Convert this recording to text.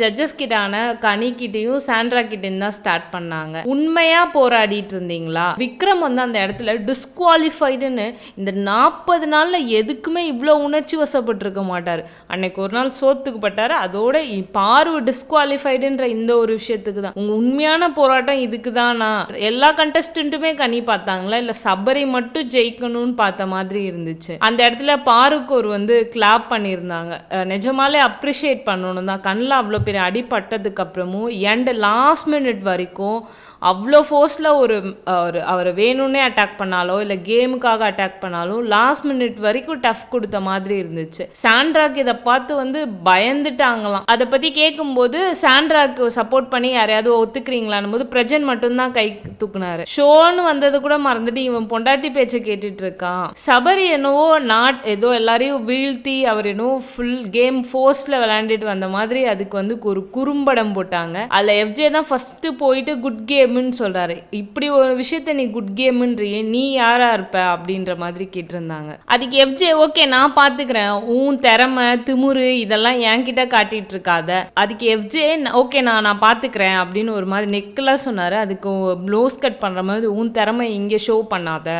Judges கிட்டான கனி கிட்டயும் Sandra கிட்டயும் தான் ஸ்டார்ட் பண்ணாங்க. உண்மையா போராடிட்டு இருந்தீங்களா? விக்ரம் வந்து அந்த இடத்துல டிஸ்குவாலிஃபைடுன்னு இந்த நாற்பது நாள்ல எதுக்குமே இவ்வளோ உணர்ச்சி வசப்பட்டிருக்க மாட்டார். அன்னைக்கு ஒரு நாள் சோத்துக்கு பட்டார். அதோட இ- டிஸ்குவாலிஃபைடுன்ற இந்த ஒரு விஷயத்துக்கு தான். உங்க உண்மையான போராட்டம் இதுக்கு தானா எல்லா கண்டஸ்டன்ட்டுமே கனி பார்த்தாங்களா? இல்ல சபரி மட்டும் ஜெயிக்கணும்னு பார்த்த மாதிரி இருந்துச்சு. அந்த இடத்துல பாருக்கு ஒரு வந்து கிளாப் பண்ணியிருந்தாங்க. நிஜமாலே அப்ரிஷியேட் பண்ணணும் தான். கண்ணில் அவ்வளோ பின்ன அடிப்பட்டதுக்கப்புறமும் அப்புறமும் எண்ட் லாஸ்ட் மினிட் வரைக்கும் அவ்வளோ ஃபோர்ஸில் ஒரு ஒரு அவரை வேணும்னே அட்டாக் பண்ணாலோ இல்லை கேமுக்காக அட்டாக் பண்ணாலும் லாஸ்ட் மினிட் வரைக்கும் டஃப் கொடுத்த மாதிரி இருந்துச்சு. சாண்ட்ராக்கு இதை பார்த்து வந்து பயந்துட்டாங்களாம். அதை பற்றி கேட்கும்போது சாண்ட்ராக்கு சப்போர்ட் பண்ணி யாரையாவது ஒத்துக்கிறீங்களான்னு போது பிரஜன் மட்டும்தான் கை தூக்குனாரு. ஷோன்னு வந்தது கூட மறந்துட்டு இவன் பொண்டாட்டி பேச்சை கேட்டுட்டு இருக்கான். சபரி என்னவோ நாட் ஏதோ எல்லாரையும் வீழ்த்தி அவர் என்னவோ ஃபுல் கேம் ஃபோர்ஸில் விளையாண்டுட்டு வந்த மாதிரி அதுக்கு வந்து ஒரு குறும்படம் போட்டாங்க. அதில் எஃப்ஜே தான் ஃபஸ்ட்டு போயிட்டு குட் கேம்னு சொல்கிறாரு இப்படி ஒரு விஷயத்த நீ குட் கேம்ன்றியே நீ யாராக இருப்ப அப்படின்ற மாதிரி கேட்டிருந்தாங்க. அதுக்கு எஃப்ஜே ஓகே நான் பார்த்துக்கிறேன் உன் திறமை திமுரு இதெல்லாம் என்கிட்ட காட்டிட்டு இருக்காத அதுக்கு எஃப்ஜே ஓகே நான் நான் பார்த்துக்கிறேன் அப்படின்னு ஒரு மாதிரி நெக்கெல்லாம் சொன்னார். அதுக்கு ப்ளவுஸ் கட் பண்ணுற மாதிரி உன் திறமை இங்கே ஷோ பண்ணாத.